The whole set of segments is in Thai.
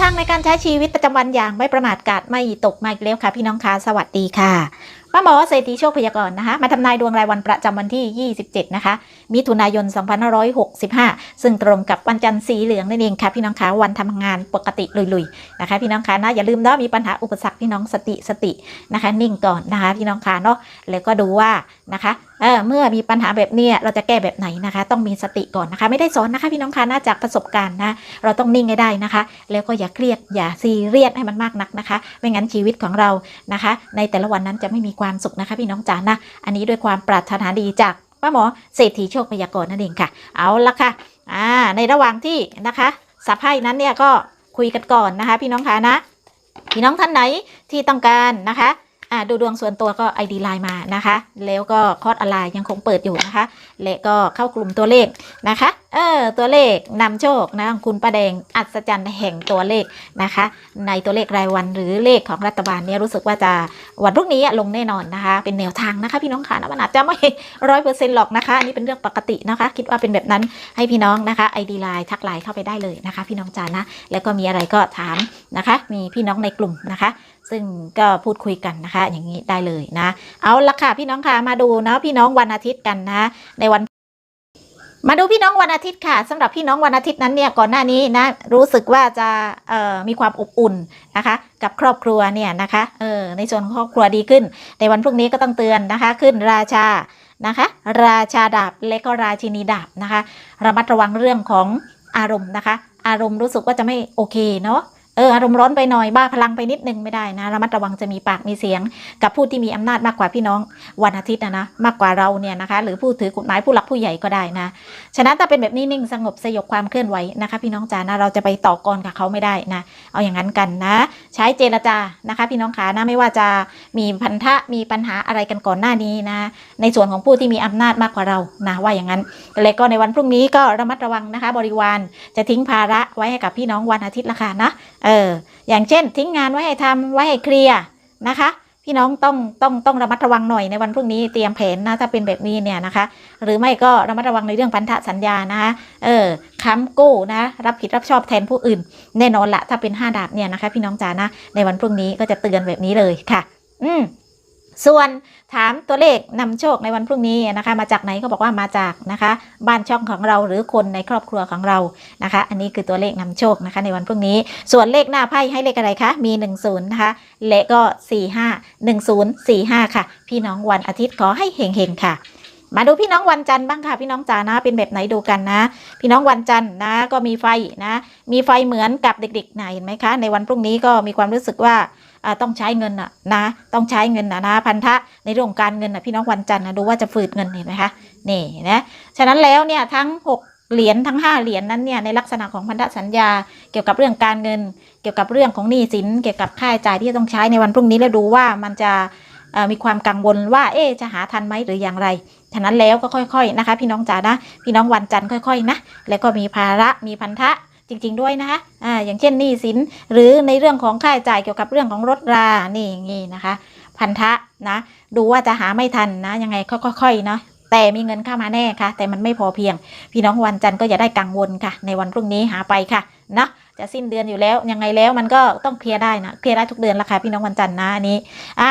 ทางในการใช้ชีวิตประจำวันอย่างไม่ประมาทกาดไม่ตกมาอีกแล้วค่ะ พี่น้องคะสวัสดีค่ะ ป้าหมอเศรษฐีโชคพยากรณ์นะคะ มาทำนายดวงรายวันประจำวันที่ 27 นะคะ มิถุนายน 2565 ซึ่งตรงกับวันจันทร์สีเหลืองนั่นเองค่ะพี่น้องคะวันทำงานปกติลุยๆนะคะ พี่น้องคะนะอย่าลืมเนาะมีปัญหาอุปสรรคพี่น้องสติสตินะคะ นิ่งก่อนนะคะพี่น้องคะเนาะแล้วก็ดูว่านะคะเออเมื่อมีปัญหาแบบนี้เราจะแก้แบบไหนนะคะ ต้องมีสติก่อนนะคะ ไม่ได้สอนนะคะพี่น้องคะน่าจากประสบการณ์นะ เราต้องนิ่งให้ได้นะคะ แล้วก็อย่าเครียดอย่าซีเรียสให้มันมากนักนะคะ ไม่งั้นชีวิตของเรานะคะ ในแต่ละวันนั้นจะไม่มีความความสุขนะคะพี่น้องจ๋านะ อันนี้ด้วยความปรารถนาดีจากป้าหมอเศรษฐีโชคพยากรณ์นั่นเองค่ะ เอาละค่ะอ่าในระหว่างที่นะคะสับไพ่นั้นเนี่ยก็คุยกันก่อนนะคะ พี่น้องคะนะ พี่น้องท่านไหนที่ต้องการนะคะ ดูดวงส่วนตัวก็ ID ไลน์มานะคะ แล้วก็คอร์สออนไลน์ยังคงเปิดอยู่นะคะ และก็เข้ากลุ่มตัวเลขนะคะ เออตัวเลขนำโชคนะคุณประแดงอัศจรรย์แห่งตัวเลขนะคะ ในตัวเลขรายวันหรือเลขของรัฐบาลเนี่ยรู้สึกว่าจะวันพรุ่งนี้ลงแน่นอนนะคะ เป็นแนวทางนะคะพี่น้องค่ะนะมันอาจจะไม่ร้อยเปอร์เซ็นต์หรอกนะคะอันนี้เป็นเรื่องปกตินะคะ คิดว่าเป็นแบบนั้นให้พี่น้องนะคะ ID ไลน์ทักไลน์เข้าไปได้เลยนะคะ พี่น้องจานะแล้วก็มีอะไรก็ถามนะคะ มีพี่น้องในกลุ่มนะคะ ซึ่งก็พูดคุยกันนะคะ อย่างนี้ได้เลยนะ เอาละค่ะพี่น้องค่ะมาดูเนาะพี่น้องวันอาทิตย์กันนะ ในวัน มาดูพี่น้องวันอาทิตย์ค่ะสำหรับพี่น้องวันอาทิตย์นั้นเนี่ยก่อนหน้านี้นะ รู้สึกว่าจะมีความอบอุ่นนะคะ กับครอบครัวเนี่ยนะคะเออในส่วนครอบครัวดีขึ้น ในวันพรุ่งนี้ก็ต้องเตือนนะคะ ขึ้นราชานะคะ ราชาดาบและก็ราชินีดาบนะคะ ระมัดระวังเรื่องของอารมณ์นะคะ อารมณ์รู้สึกว่าจะไม่โอเคเนาะ เอออารมณ์ร้อนไปหน่อยบ้าพลังไปนิดนึงไม่ได้นะระมัดระวังจะมีปากมีเสียง กับผู้ที่มีอำนาจมากกว่าพี่น้องวันอาทิตย์นะนะมากกว่าเราเนี่ยนะคะหรือผู้ถือกฎหมายผู้หลักผู้ใหญ่ก็ได้นะฉะนั้นถ้าเป็นแบบนี้นิ่งสงบสยบความเคลื่อนไหวนะคะ พี่น้องจ๋านะเราจะไปต่อกรกับเขาไม่ได้นะเอาอย่างนั้นกันนะ ใช้เจรจานะคะ พี่น้องขานะไม่ว่าจะมีพันธะมีปัญหาอะไรกันก่อนหน้านี้นะ ในส่วนของผู้ที่มีอำนาจมากกว่าเรานะว่าอย่างนั้นและก็ในวันพรุ่งนี้ก็ระมัดระวังนะคะ บริวารจะทิ้งภาระไว้ให้กับพี่น้องวันอาทิตย์ละค่ะนะเอออย่างเช่น ทิ้งงานไว้ให้ทำไว้ให้เคลียร์นะคะ พี่น้องต้องต้องต้องระมัดระวังหน่อยในวันพรุ่งนี้เตรียมแผนนะถ้าเป็นแบบนี้เนี่ยนะคะ หรือไม่ก็ระมัดระวังในเรื่องพันธสัญญานะคะเออค้ำกู้นะรับผิดรับชอบแทนผู้อื่น แน่นอนละถ้าเป็นห้าดาบเนี่ยนะคะ พี่น้องจ๋านะในวันพรุ่งนี้ก็จะเตือนแบบนี้เลยค่ะ อืม ส่วนถามตัวเลขนำโชคในวันพรุ่งนี้นะคะ มาจากไหนก็บอกว่ามาจากนะคะ บ้านช่องของเราหรือคนในครอบครัวของเรานะคะ อันนี้คือตัวเลขนำโชคนะคะ ในวันพรุ่งนี้ ส่วนเลขหน้าไพ่ให้เลขอะไรคะมี 10นะคะและก็ 45 1045 ค่ะ พี่น้องวันอาทิตย์ขอให้เฮงๆค่ะ มาดูพี่น้องวันจันทร์บ้างค่ะพี่น้องจ๋านะเป็นแบบไหนดูกันนะ พี่น้องวันจันทร์นะก็มีไฟนะ มีไฟเหมือนกับเด็กๆนะเห็นไหมคะ ในวันพรุ่งนี้ก็มีความรู้สึกว่าต้องใช้เงินอะนะต้องใช้เงินนะนะพันธะในเรื่องการเงินนะพี่น้องวันจันทร์นะดูว่าจะฝืดเงินเห็นไหมคะนี่นะฉะนั้นแล้วเนี่ยทั้ง 6เหรียญทั้ง 5 เหรียญนั้นเนี่ยในลักษณะของพันธสัญญา เกี่ยวกับเรื่องการเงิน เกี่ยวกับเรื่องของหนี้สิน เกี่ยวกับค่าใช้จ่ายที่จะต้องใช้ในวันพรุ่งนี้แล้วดูว่ามันจะมีความกังวลว่าเอ๊จะหาทันไหมหรืออย่างไร ฉะนั้นแล้วก็ค่อยๆนะคะ พี่น้องจ๋านะ พี่น้องวันจันทร์ค่อยๆนะ แล้วก็มีภาระมีพันธะจริง ๆ ด้วยนะคะอ่าอย่างเช่นหนี้สินหรือในเรื่องของค่าใช้จ่ายเกี่ยวกับเรื่องของรถรานี่อย่างงี้นะคะ พันธะนะ ดูว่าจะหาไม่ทันนะ ยังไงค่อยๆเนาะแต่มีเงินเข้ามาแน่ค่ะ แต่มันไม่พอเพียง พี่น้องวันจันทร์ก็อย่าได้กังวลค่ะ ในวันพรุ่งนี้หาไปค่ะนะจะสิ้นเดือนอยู่แล้วยังไงแล้วมันก็ต้องเคลียร์ได้นะเคลียร์ได้ทุกเดือนละค่ะพี่น้องวันจันทร์นะอันนี้อ่า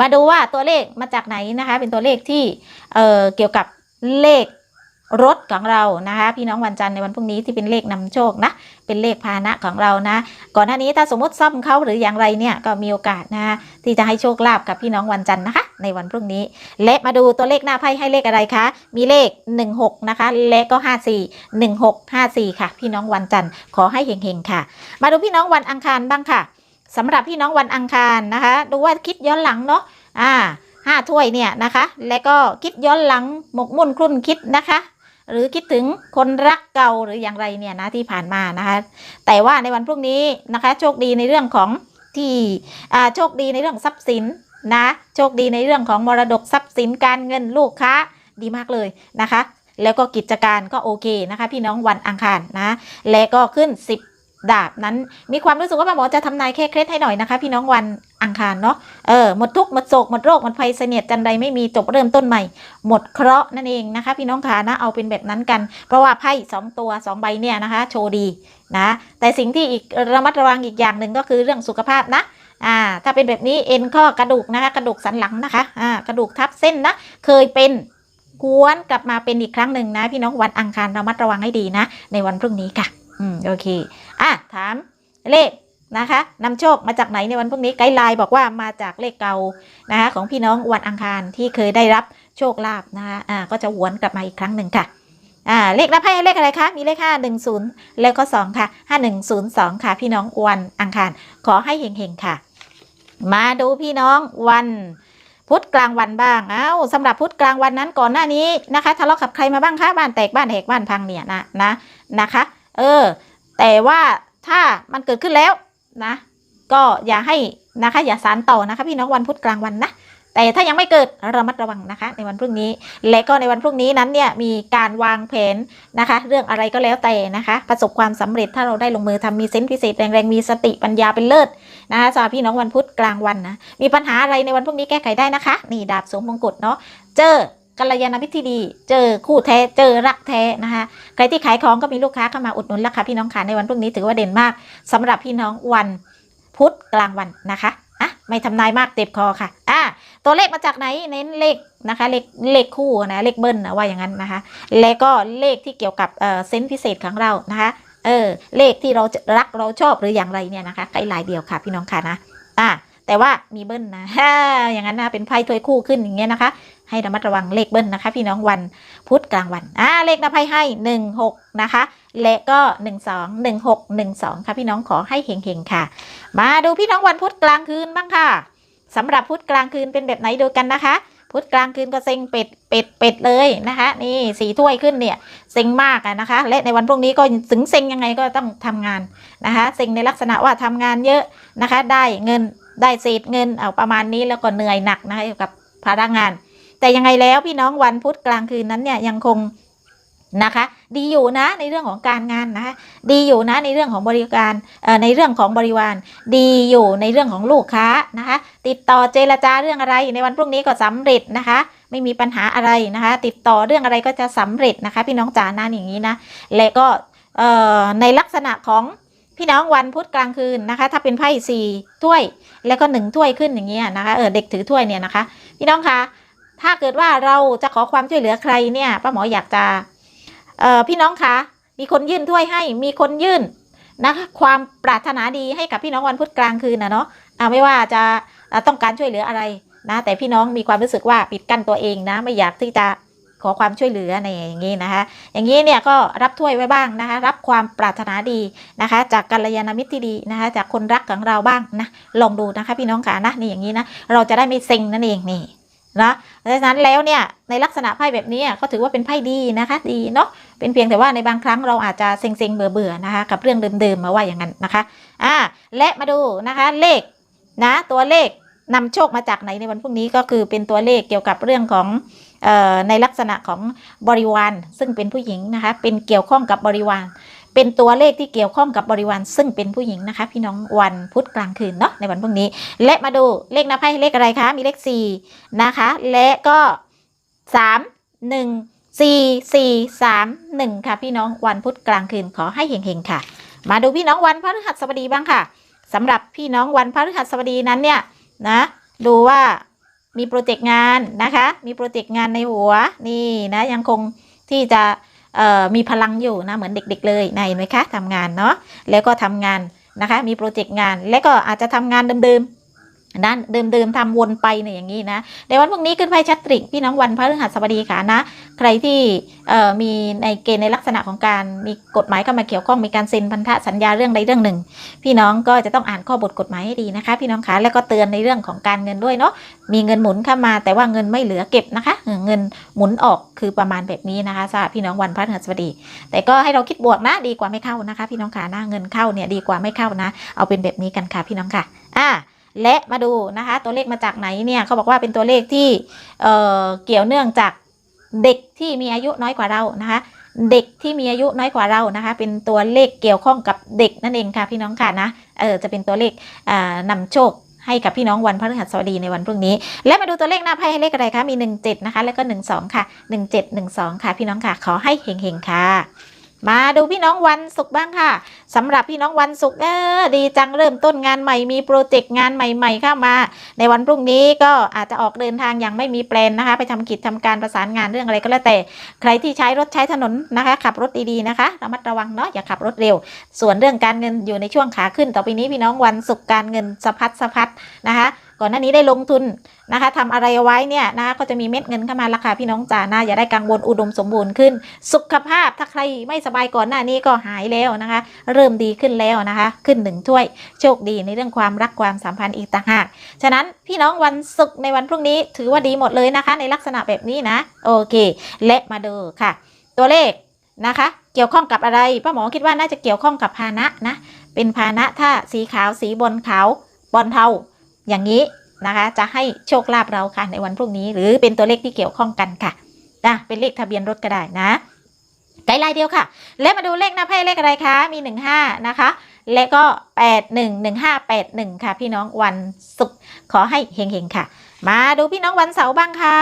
มาดูว่าตัวเลขมาจากไหนนะคะ เป็นตัวเลขที่เเกี่ยวกับเลขรถของเรานะคะ พี่น้องวันจันทร์ในวันพรุ่งนี้ที่เป็นเลขนำโชคนะ เป็นเลขพานะของเรานะ ก่อนหน้านี้ถ้าสมมติซ่อมเขาหรืออย่างไรเนี่ยก็มีโอกาสนะที่จะให้โชคลาภกับพี่น้องวันจันทร์นะคะ ในวันพรุ่งนี้ และมาดูตัวเลขหน้าไพ่ให้เลขอะไรคะ มีเลข 16 นะคะ และก็ 54 16 54 ค่ะ พี่น้องวันจันทร์ขอให้เฮงๆค่ะ มาดูพี่น้องวันอังคารบ้างค่ะ สำหรับพี่น้องวันอังคารนะคะ ดูว่าคิดย้อนหลังเนาะอ่าห้าถ้วยเนี่ยนะคะ และก็คิดย้อนหลังหมกมุ่นครุ่นคิดนะคะ หรือคิดถึงคนรักเก่าหรืออย่างไรเนี่ยนะที่ผ่านมานะคะ แต่ว่าในวันพรุ่งนี้นะคะ โชคดีในเรื่องของที่อ่าโชคดีในเรื่องทรัพย์สินนะโชคดีในเรื่องของมรดกทรัพย์สินการเงินลูกค้าดีมากเลยนะคะ แล้วก็กิจการก็โอเคนะคะ พี่น้องวันอังคารนะ และก็ขึ้น 10 ดาบนั้น มีความรู้สึกว่าหมอจะทำนายแค่เคล็ดให้หน่อยนะคะ พี่น้องวันอังคารเนาะเออหมดทุกหมดโศกหมดโรคหมดภัยเสนียดจันใดไม่มีจบเริ่มต้นใหม่ หมดเคราะห์นั่นเองนะคะ พี่น้องขานะเอาเป็นแบบนั้นกัน เพราะว่าไพ่สองตัวสองใบเนี่ยนะคะ โชว์ดีนะแต่สิ่งที่อีกระมัดระวังอีกอย่างหนึ่งก็คือเรื่องสุขภาพนะอ่าถ้าเป็นแบบนี้เอ็นข้อกระดูกนะคะ กระดูกสันหลังนะคะอ่ากระดูกทับเส้นนะเคยเป็นกวนกลับมาเป็นอีกครั้งหนึ่งนะ พี่น้องวันอังคารระมัดระวังให้ดีนะ ในวันพรุ่งนี้ค่ะ อืมโอเค อะ ถามเลขนะคะนำโชคมาจากไหนในวันพรุ่งนี้ไกด์ไลน์บอกว่ามาจากเลขเก่านะคะของพี่น้องวันอังคารที่เคยได้รับโชคลาภนะคะอ่าก็จะหวนกลับมาอีกครั้งหนึ่งค่ะอ่าเลขนับให้เลขอะไรคะมีเลข510แล้วก็2ค่ะ5102ค่ะ พี่น้องวันอังคาร ขอให้เฮงๆค่ะ มาดูพี่น้องวันพุธกลางวันบ้าง เอ้าสำหรับพุธกลางวันนั้นก่อนหน้านี้นะคะ ทะเลาะกับใครมาบ้างคะ บ้านแตกบ้านแหกบ้านพังเนี่ยนะนะนะคะ เออ แต่ว่าถ้ามันเกิดขึ้นแล้วนะ ก็อย่าให้นะคะ อย่าสารต่อนะคะพี่น้องวันพุธกลางวันนะแต่ถ้ายังไม่เกิดระมัดระวังนะคะ ในวันพรุ่งนี้ และก็ในวันพรุ่งนี้นั้นเนี่ยมีการวางแผนนะคะ เรื่องอะไรก็แล้วแต่นะคะ ประสบความสำเร็จถ้าเราได้ลงมือทำมีเซนส์พิเศษแรงๆมีสติปัญญาเป็นเลิศนะคะสำหรับพี่น้องวันพุธกลางวันนะมีปัญหาอะไรในวันพรุ่งนี้แก้ไขได้นะคะ นี่ดาบสวมมงกุฎเนาะเจอ กัลยาณมิตรที่ดี เจอคู่แท้ เจอรักแท้นะคะ ใครที่ขายของก็มีลูกค้าเข้ามาอุดหนุนราคาพี่น้องขาในวันพรุ่งนี้ถือว่าเด่นมากสำหรับพี่น้องวันพุธกลางวันนะคะ อะ ไม่ทำนายมากเจ็บคอค่ะ อะ ตัวเลขมาจากไหน เน้นเลขนะคะ เลขเลขคู่นะ เลขเบิ้ลนะว่าอย่างนั้นนะคะ แล้วก็เลขที่เกี่ยวกับเซนส์พิเศษของเรานะคะ เออ เลขที่เราจะรักเราชอบหรืออย่างไรเนี่ยนะคะไกด์ไลน์เดียวค่ะพี่น้องค่ะนะ อ่าแต่ว่ามีเบิ้ลนะ อย่างนั้นนะ เป็นไพ่ถ้วยคู่ขึ้นอย่างเงี้ยนะคะ ให้ระมัดระวังเลขเบิ้ลนะคะ พี่น้องวันพุธกลางวันอ่าเลขนะไพ่ให้หนึ่งหกนะคะ และก็หนึ่งสองหนึ่งหกหนึ่งสองค่ะพี่น้องขอให้เฮงๆค่ะ มาดูพี่น้องวันพุธกลางคืนบ้างค่ะสำหรับพุธกลางคืนเป็นแบบไหนดูกันนะคะ พุธกลางคืนก็เซ็งเป็ดเป็ดเป็ดเลยนะคะ นี่สีถ้วยขึ้นเนี่ยเซ็งมากนะคะ และในวันพรุ่งนี้ก็ถึงเซ็งยังไงก็ต้องทำงานนะคะเซ็งในลักษณะว่าทำงานเยอะนะคะ ได้เงินได้เศษเงินเอาประมาณนี้แล้วก็เหนื่อยหนักนะคะกับภาระงาน แต่ยังไงแล้วพี่น้องวันพุธกลางคืนนั้นเนี่ยยังคงนะคะ ดีอยู่นะในเรื่องของการงานนะคะดีอยู่นะในเรื่องของบริการเอ่อในเรื่องของบริวาร ดีอยู่ในเรื่องของลูกค้านะคะ ติดต่อเจรจาเรื่องอะไรในวันพรุ่งนี้ก็สำเร็จนะคะ ไม่มีปัญหาอะไรนะคะ ติดต่อเรื่องอะไรก็จะสำเร็จนะคะ พี่น้องจ๋านั่นอย่างนี้นะและก็เอ่อในลักษณะของพี่น้องวันพุธกลางคืนนะคะ ถ้าเป็นไพ่สี่ถ้วย แล้วก็หนึ่งถ้วยขึ้นอย่างเงี้ยนะคะเออเด็กถือถ้วยเนี่ยนะคะ พี่น้องคะ ถ้าเกิดว่าเราจะขอความช่วยเหลือใครเนี่ยป้าหมออยากจะเอ่อพี่น้องคะมีคนยื่นถ้วยให้ มีคนยื่นนะคะความปรารถนาดีให้กับพี่น้องวันพุธกลางคืนนะเนาะอ่าไม่ว่าจะต้องการช่วยเหลืออะไรนะแต่พี่น้องมีความรู้สึกว่าปิดกั้นตัวเองนะ ไม่อยากที่จะขอความช่วยเหลือในอย่างนี้นะคะ อย่างนี้เนี่ยก็รับถ้วยไว้บ้างนะคะ รับความปรารถนาดีนะคะ จากกัลยาณมิตรที่ดีนะคะ จากคนรักของเราบ้างนะลองดูนะคะ พี่น้องค่ะนะนี่อย่างนี้นะเราจะได้ไม่เซ็งนั่นเองนี่ นะดังนั้นแล้วเนี่ยในลักษณะไพ่แบบนี้ก็ถือว่าเป็นไพ่ดีนะคะดีเนาะเป็นเพียงแต่ว่าในบางครั้งเราอาจจะเซ็งๆเบื่อๆนะคะ กับเรื่องเดิมๆมาว่าอย่างนั้นนะคะอ่าและมาดูนะคะเลขนะตัวเลขนำโชคมาจากไหนในวันพรุ่งนี้ก็คือเป็นตัวเลขเกี่ยวกับเรื่องของออในลักษณะของบริวารซึ่งเป็นผู้หญิงนะคะเป็นเกี่ยวข้องกับบริวาร เป็นตัวเลขที่เกี่ยวข้องกับบริวารซึ่งเป็นผู้หญิงนะคะ พี่น้องวันพุธกลางคืนเนาะในวันพรุ่งนี้ และมาดูเลขนับไพ่เลขอะไรคะมีเลขสี่นะคะ และก็สามหนึ่งสี่สี่สามหนึ่งค่ะ พี่น้องวันพุธกลางคืนขอให้เฮงๆค่ะ มาดูพี่น้องวันพฤหัสบดีบ้างค่ะสำหรับพี่น้องวันพฤหัสบดีนั้นเนี่ยนะดูว่ามีโปรเจกต์งานนะคะ มีโปรเจกต์งานในหัวนี่นะยังคงที่จะ มีพลังอยู่นะเหมือนเด็กๆเลยนะเห็นไหมคะทำงานเนาะแล้วก็ทำงานนะคะมีโปรเจกต์งาน แล้วก็อาจจะทำงานเดิมๆ นะเดิมๆทำวนไปเนี่ยอย่างนี้นะในวันพรุ่งนี้ขึ้นไพ่ชัตริกพี่น้องวันพฤหัสบดีค่ะนะ ใครที่มีในเกณฑ์ในลักษณะของการมีกฎหมายเข้ามาเกี่ยวข้องมีการเซ็นพันธสัญญาเรื่องใดเรื่องหนึ่ง พี่น้องก็จะต้องอ่านข้อบทกฎหมายให้ดีนะคะ พี่น้องคะแล้วก็เตือนในเรื่องของการเงินด้วยเนาะมีเงินหมุนเข้ามา แต่ว่าเงินไม่เหลือเก็บนะคะ เงินหมุนออกคือประมาณแบบนี้นะคะสำหรับพี่น้องวันพฤหัสบดี แต่ก็ให้เราคิดบวกนะดีกว่าไม่เข้านะคะ พี่น้องคะนะเงินเข้าเนี่ยดีกว่าไม่เข้านะ เอาเป็นแบบนี้กันค่ะพี่น้องค่ะอ่า และมาดูนะคะ ตัวเลขมาจากไหนเนี่ยเขาบอกว่าเป็นตัวเลขที่เอ่อเกี่ยวเนื่องจากเด็กที่มีอายุน้อยกว่าเรานะคะเด็กที่มีอายุน้อยกว่าเรานะคะ เป็นตัวเลขเกี่ยวข้องกับเด็กนั่นเองค่ะพี่น้องค่ะนะเออจะเป็นตัวเลขอ่านำโชคให้กับพี่น้องวันพฤหัสบดีในวันพรุ่งนี้ และมาดูตัวเลขหน้าไพ่ให้เลขอะไรคะมี 17 นะคะ แล้วก็ 12 ค่ะ 1712 ค่ะ พี่น้องค่ะ ขอให้เฮงๆค่ะ มาดูพี่น้องวันศุกร์บ้างค่ะสำหรับพี่น้องวันศุกร์เออดีจังเริ่มต้นงานใหม่มีโปรเจกต์งานใหม่ ๆ เข้ามา ในวันพรุ่งนี้ก็อาจจะออกเดินทางอย่างไม่มีแปลนนะคะ ไปทำกิจทำการประสานงานเรื่องอะไรก็แล้วแต่ ใครที่ใช้รถใช้ถนนนะคะ ขับรถดีๆนะคะระมัดระวังเนาะอย่าขับรถเร็ว ส่วนเรื่องการเงินอยู่ในช่วงขาขึ้น ต่อไปนี้พี่น้องวันศุกร์การเงินสะพัดสะพัดนะคะ ก่อนหน้านี้ได้ลงทุนนะคะทำอะไรไว้เนี่ยนะคะก็จะมีเม็ดเงินเข้ามาราคาพี่น้องจ๋านะอย่าได้กังวลอุดมสมบูรณ์ขึ้น สุขภาพถ้าใครไม่สบายก่อนหน้านี้ก็หายแล้วนะคะ เริ่มดีขึ้นแล้วนะคะ ขึ้นหนึ่งถ้วยโชคดีในเรื่องความรักความสัมพันธ์อีกต่างหากฉะนั้นพี่น้องวันศุกร์ในวันพรุ่งนี้ถือว่าดีหมดเลยนะคะ ในลักษณะแบบนี้นะโอเค และมาดูค่ะ ตัวเลขนะคะ เกี่ยวข้องกับอะไรป้าหมอคิดว่าน่าจะเกี่ยวข้องกับพาหนะนะเป็นพาหนะถ้าสีขาวสีบนขาวบอลเทา อย่างนี้นะคะจะให้โชคลาภเราค่ะในวันพรุ่งนี้ หรือเป็นตัวเลขที่เกี่ยวข้องกันค่ะนะเป็นเลขทะเบียนรถก็ได้นะไกด์ไลน์เดียวค่ะ แล้วมาดูเลขหน้าไพ่เลขอะไรคะ มี 15 นะคะ และก็ 811581 ค่ะ พี่น้องวันศุกร์ขอให้เฮงๆค่ะ มาดูพี่น้องวันเสาร์บ้างค่ะ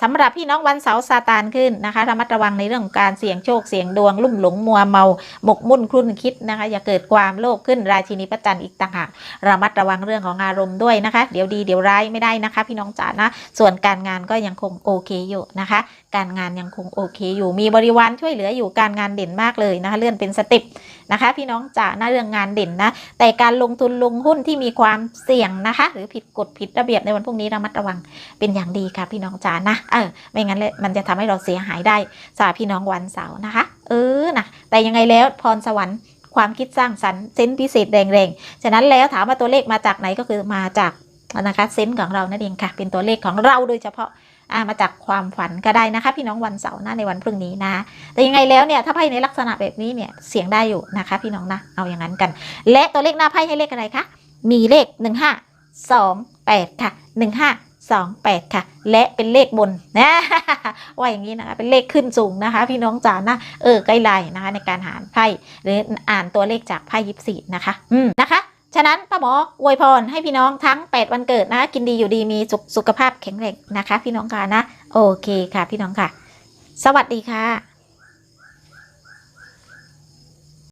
สำหรับพี่น้องวันเสาร์ซาตานขึ้นนะคะระมัดระวังในเรื่องของการเสี่ยงโชคเสี่ยงดวง ลุ่มหลงมัวเมา หมกมุ่นคลุ่นคิดนะคะ อย่าเกิดความโลภขึ้นราชินีพระจันทร์อีกต่างหากระมัดระวังเรื่องของอารมณ์ด้วยนะคะ เดี๋ยวดีเดี๋ยวร้ายไม่ได้นะคะ พี่น้องจ๋านะ ส่วนการงานก็ยังคงโอเคอยู่นะคะ การงานยังคงโอเคอยู่มีบริวารช่วยเหลืออยู่การงานเด่นมากเลยนะคะเลื่อนเป็นสติปนะคะ พี่น้องจ๋านะเรื่องงานเด่นนะ แต่การลงทุนลงหุ้นที่มีความเสี่ยงนะคะ หรือผิดกฎผิดระเบียบในวันพรุ่งนี้ระมัดระวังเป็นอย่างดีค่ะพี่น้องจ๋านะเออไม่งั้นเลยมันจะทำให้เราเสียหายได้สำหรับพี่น้องวันเสาร์นะคะ เออนะแต่ยังไงแล้วพรสวรรค์ความคิดสร้างสรรค์เซนพิเศษแรงๆ ฉะนั้นแล้วถามว่าตัวเลขมาจากไหนก็คือมาจากนะคะเซนของเรานั่นเองค่ะ เป็นตัวเลขของเราโดยเฉพาะอ่ามาจากความฝันก็ได้นะคะ พี่น้องวันเสาร์นะในวันพรุ่งนี้นะ แต่ยังไงแล้วเนี่ยถ้าไพ่ในลักษณะแบบนี้เนี่ยเสียงได้อยู่นะคะ พี่น้องนะเอาอย่างนั้นกัน และตัวเลขหน้าไพ่ให้เลขอะไรคะมีเลข 1 5 2 8 ค่ะ 1 2 8 ค่ะ และเป็นเลขบนนะว่าอย่างนี้นะคะเป็นเลขขึ้นสูงนะคะ พี่น้องจ๋านะเออใกล้ไลน์นะคะ ในการหารไพ่หรืออ่านตัวเลขจากไพ่ยิปซีนะคะอืมนะคะฉะนั้นป้าหมออวยพรให้พี่น้องทั้ง 8 วันเกิดนะคะกินดีอยู่ดีมีสุขสุขภาพแข็งแรงนะคะ พี่น้องค่ะนะ โอเคค่ะ พี่น้องค่ะ สวัสดีค่ะ